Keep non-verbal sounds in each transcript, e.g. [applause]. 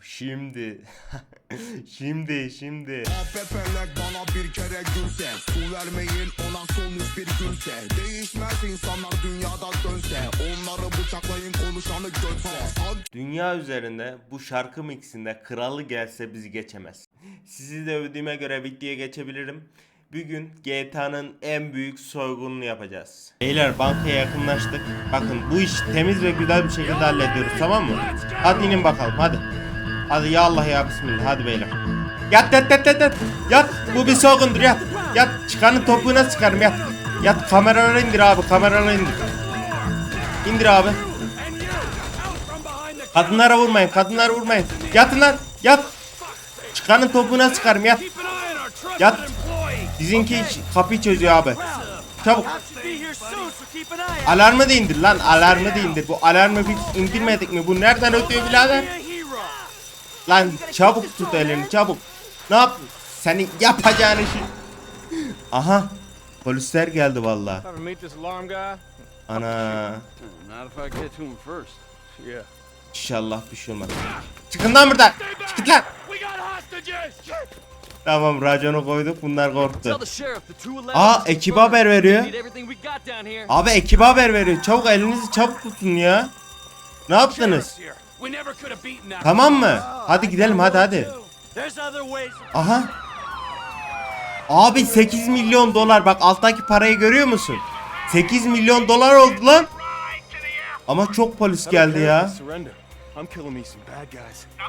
[laughs] şimdi. şimdi şimdi. Pepeler bana bir kere gülse Su vermeyin ona son bir gülse Değişmez insanlar dünyada dönse Onları bıçaklayın konuşanı görse Sağ Dünya üzerinde bu şarkı mixinde kralı gelse bizi geçemez. Sizi de övdüğüme göre videoya geçebilirim. Bugün GTA'nın en büyük soygununu yapacağız. Beyler bankaya yakınlaştık. Bakın bu iş temiz ve güzel bir şekilde hallediyoruz tamam mı? Hadi inin bakalım hadi. Hadi ya Allah ya Bismillah hadi beyler. Yat yat yat yat yat. Yat bu bir soygundur yat. Yat çıkanın topuğuna çıkarım yat. Yat kameraları indir abi kameraları indir. İndir abi. Kadınlara vurmayın, kadınlara vurmayın. Yatın lan, yat. Çıkanın topuğuna çıkarım, yat. Yat. Sizinki hiç kapıyı çözüyor abi. Çabuk. Alarmı da indir lan, alarmı da indir. Bu alarmı biz indirmedik mi? Bu nereden ötüyor birader? Lan çabuk tut elini, çabuk. Ne yap? Senin yapacağın işi. Aha. Polisler geldi guy? Ana. İnşallah bir şey olmaz. Çıkın lan buradan. Çıkın lan. Tamam raconu koyduk bunlar korktu. Tell the sheriff the 211 Aa confirmed. haber veriyor. Abi ekibe haber veriyor. Çabuk elinizi çabuk tutun ya. Ne yaptınız? Here. We never could have beaten that. Tamam mı? Hadi gidelim hadi hadi. Aha. Abi 8 milyon dolar bak alttaki parayı görüyor musun? 8 milyon dolar oldu lan. Ama çok polis geldi ya.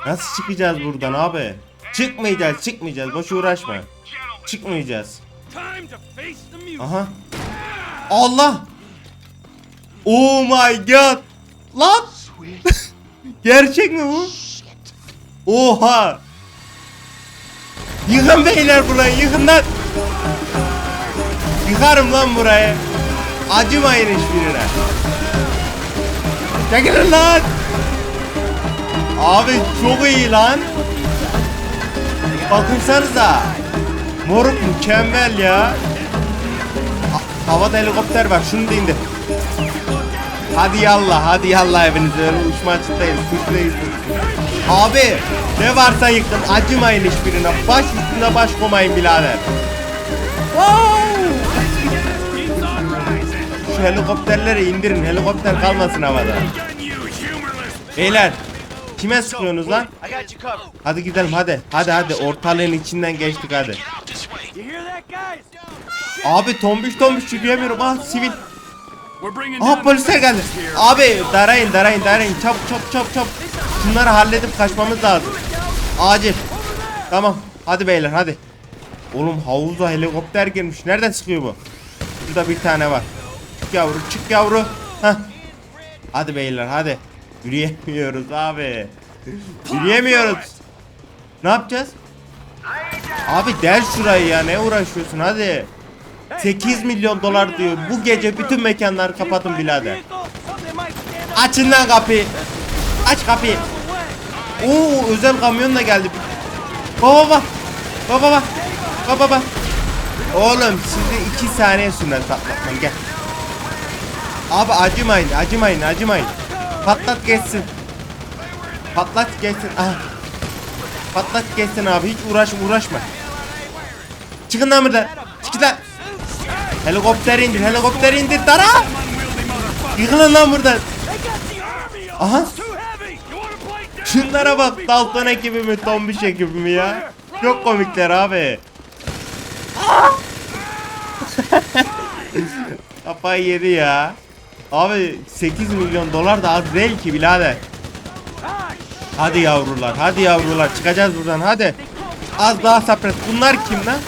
Nasıl çıkacağız buradan abi? Çıkmayacağız çıkmayacağız boş uğraşma. Çıkmayacağız. Aha. Allah. Oh my god. Lan. Gerçek mi bu? Oha. Yıkın beyler burayı yıkın lan. Yıkarım lan burayı. Acımayın hiçbirine. Çekilin lan. Abi çok iyi lan. Bakınsanıza. Moruk mükemmel ya. Havada helikopter var şunu da indir. Hadi yallah hadi yallah evinize öyle uçma açıktayız kuş değilsiniz. Abi ne varsa yıkın acımayın hiçbirine baş üstüne baş koymayın birader. Wow! Şu helikopterleri indirin helikopter kalmasın havada. Beyler kime sıkıyorsunuz lan? Hadi gidelim hadi hadi hadi ortalığın içinden geçtik hadi. Abi tombiş tombiş yürüyemiyorum ah sivil. Aha polisler geldi. Abi darayın darayın darayın çabuk çabuk çabuk çabuk. Şunları halledip kaçmamız lazım. Acil. Tamam hadi beyler hadi. Oğlum havuza helikopter girmiş. Nereden sıkıyor bu? Burada bir tane var. Çık yavru çık yavru. Heh. Hadi beyler hadi. Yürüyemiyoruz abi. Yürüyemiyoruz. Ne yapacağız? Abi del şurayı ya ne uğraşıyorsun hadi. 8 milyon dolar diyor. Bu gece bütün mekanları kapatın birader. Açın lan kapıyı. Aç kapıyı. Oo özel kamyon da geldi. Baba baba. Baba baba. Baba baba. Oğlum sizi 2 saniye sürer patlatmam gel. Abi acımayın acımayın acımayın. Patlat geçsin. Patlat geçsin. Aha. Patlat geçsin abi hiç uğraş uğraşma. Çıkın lan buradan. Çıkın lan. Helikopter indir, helikopter indir. Dara! Yıkılın lan buradan. Aha. Şunlara bak. Dalton ekibi mi, Tombiş ekibi mi ya? Çok komikler abi. [laughs] Kafayı yedi ya. Abi 8 milyon dolar da az değil ki birader. Hadi yavrular, hadi yavrular. Çıkacağız buradan hadi. Az daha sabret. Bunlar kim lan?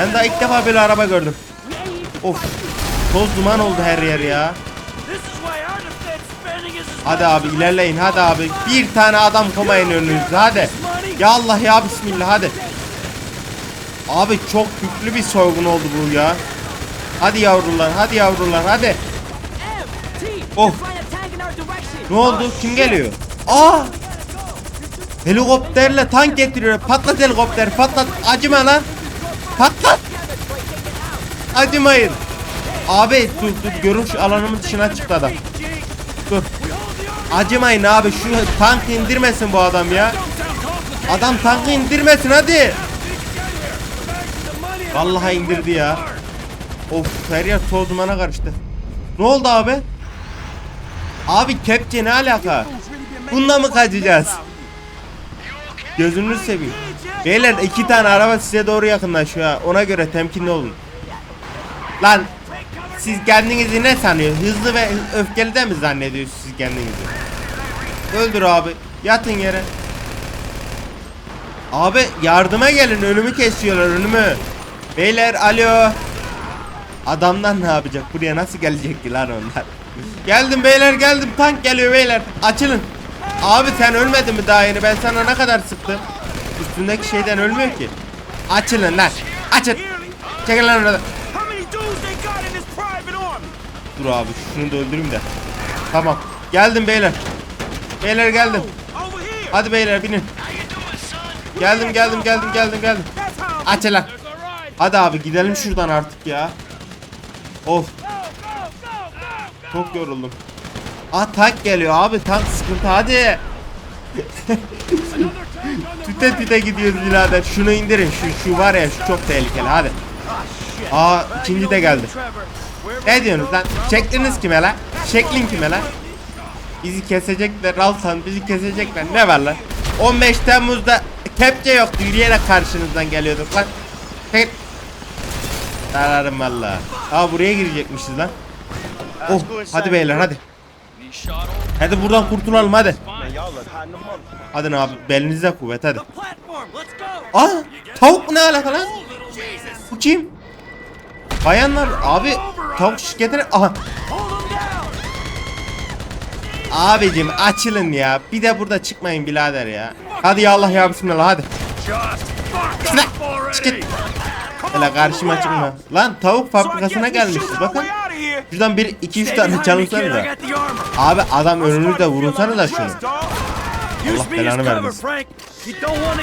Ben daha ilk defa böyle araba gördüm. Of. Toz duman oldu her yer ya. Hadi abi ilerleyin hadi abi. Bir tane adam komayın önünüzde hadi. Ya Allah ya Bismillah hadi. Abi çok yüklü bir soygun oldu bu ya. Hadi yavrular hadi yavrular hadi. Oh. Ne oldu? Kim geliyor? Aa! Helikopterle tank getiriyor. Patlat helikopter. Patlat. Acıma lan. Patlat. Acımayın. Abi dur dur görüş alanımın dışına çıktı adam. Dur. Acımayın abi şu tank indirmesin bu adam ya. Adam tankı indirmesin hadi. Vallahi indirdi ya. Of her yer toz dumana karıştı. Ne oldu abi? Abi kepçe ne alaka? Bununla mı kaçacağız? Gözünüzü seveyim. Beyler iki tane araba size doğru yakınlaşıyor ha. Ona göre temkinli olun. Lan siz kendinizi ne sanıyorsunuz? Hızlı ve öfkeli de mi zannediyorsunuz siz kendinizi? Öldür abi. Yatın yere. Abi yardıma gelin önümü kesiyorlar önümü. Beyler alo. Adamlar ne yapacak? Buraya nasıl gelecek ki lan onlar? geldim beyler geldim tank geliyor beyler. Açılın. Abi sen ölmedin mi daha yeni? Ben sana ne kadar sıktım? Üstündeki şeyden ölmüyor ki. Açılın lan. Açın. Çekil lan oradan. Dur abi şunu da öldüreyim de. Tamam. Geldim beyler. Beyler geldim. Hadi beyler binin. Geldim geldim geldim geldim geldim. Aç lan. Hadi abi gidelim şuradan artık ya. Of çok yoruldum. Aa tank geliyor abi tank sıkıntı hadi. [laughs] tüte tüte gidiyoruz birader. Şunu indirin şu şu var ya şu çok tehlikeli hadi. Aa ikinci de geldi. Ne diyorsunuz lan? Şekliniz kime lan? Şeklin kime lan? Bizi kesecekler Altan bizi kesecekler ne var lan? 15 Temmuz'da kepçe yoktu yürüyerek karşınızdan geliyorduk lan. Tek. Tararım valla. Aa buraya girecekmişiz lan. Oh hadi beyler hadi. Hadi buradan kurtulalım hadi. Hadi abi belinizde kuvvet hadi. Aa tavuk ne alaka lan? Bu kim? Bayanlar abi tavuk şirketine aha. Abicim açılın ya. Bir de burada çıkmayın birader ya. Hadi ya Allah ya bismillah hadi. Çık git. Hele karşıma çıkma. Lan tavuk fabrikasına gelmişiz bakın. Şuradan bir iki üç tane. I da. Abi adam to feel vurulsanız da şunu. Allah belanı vermesin.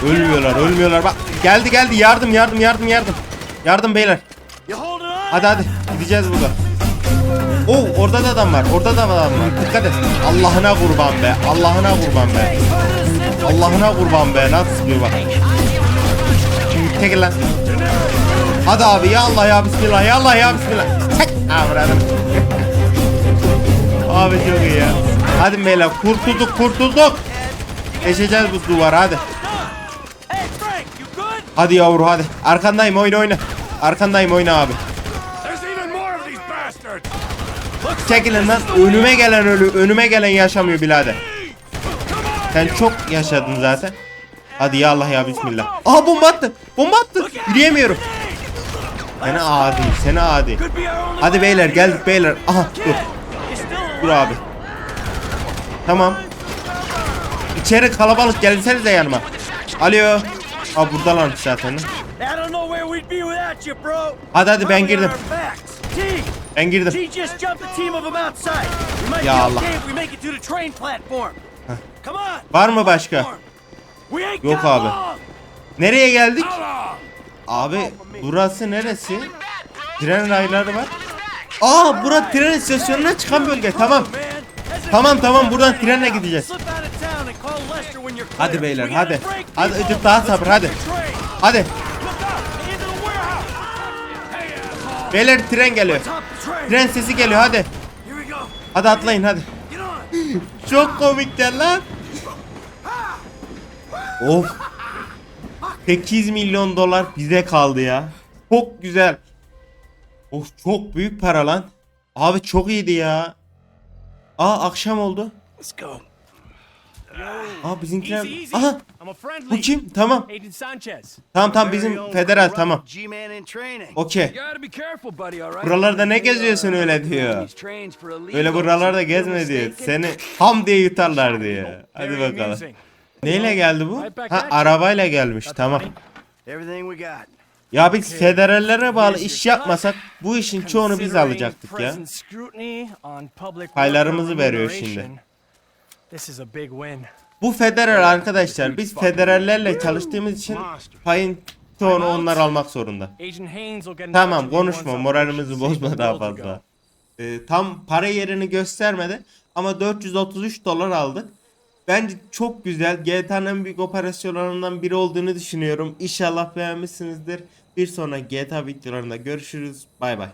Ölmüyorlar ölmüyorlar bak. Geldi geldi yardım yardım yardım yardım. Yardım beyler. Hadi hadi gideceğiz burada. Oo orada da adam var. Orada da adam var. Dikkat et. Allah'ına kurban be. Allah'ına kurban be. Allah'ına kurban be. Nasıl sıkıyor bak. Çekil lan. Hadi abi ya Allah ya Bismillah ya Allah ya Bismillah. Tek. Ha vuradım. abi çok iyi ya. Hadi beyler kurtulduk kurtulduk. Geçeceğiz bu duvar hadi. Hadi yavru hadi. Arkandayım oyna oyna. Arkandayım oyna abi. Çekilin lan. Önüme gelen ölü. Önüme gelen yaşamıyor birader. Sen çok yaşadın zaten. Hadi ya Allah ya Bismillah. Aha bomba attı. Bomba attı. Yürüyemiyorum. Seni adi. Seni adi. Hadi beyler geldik beyler. Aha dur. Dur abi. Tamam. İçeri kalabalık gelsenize yanıma. Alo. Aa buradalarmış zaten. Hadi hadi ben girdim. Ben girdim. T just jumped a team of them outside. We might Ya Allah. okay if we make it to the train platform. Come on. Var mı başka? Yok abi. Nereye geldik? Abi burası neresi? Tren rayları var. Aa bura tren istasyonuna çıkan bölge. Tamam. Tamam tamam buradan trenle gideceğiz. Hadi beyler, hadi. Hadi daha sabır, hadi. Hadi. Beyler tren geliyor. Tren sesi geliyor hadi. Hadi atlayın hadi. Çok komikler lan. Of. 8 milyon dolar bize kaldı ya. Çok güzel. Of çok büyük para lan. Abi çok iyiydi ya. Aa akşam oldu. Let's go. Aa bizimkiler. Aha I'm a friendly. bu kim? Tamam. Tamam tamam bizim federal tamam. G-man in training. Okey. You gotta be careful, buddy, all right? Buralarda ne geziyorsun öyle diyor. Öyle buralarda gezme diyor. Seni ham diye yutarlar diyor. Hadi bakalım. Neyle geldi bu? Ha arabayla gelmiş tamam. Ya biz federallere bağlı iş yapmasak bu işin çoğunu biz alacaktık ya. Paylarımızı veriyor şimdi. This is a big win. Bu federal arkadaşlar biz federallerle çalıştığımız için payın çoğunu onlar almak zorunda. Tamam konuşma moralimizi bozma daha fazla. Ee, tam para yerini göstermedi ama 433 dolar aldık. Bence çok güzel. GTA'nın en büyük operasyonlarından biri olduğunu düşünüyorum. İnşallah beğenmişsinizdir. Bir sonraki GTA videolarında görüşürüz. Bay bay.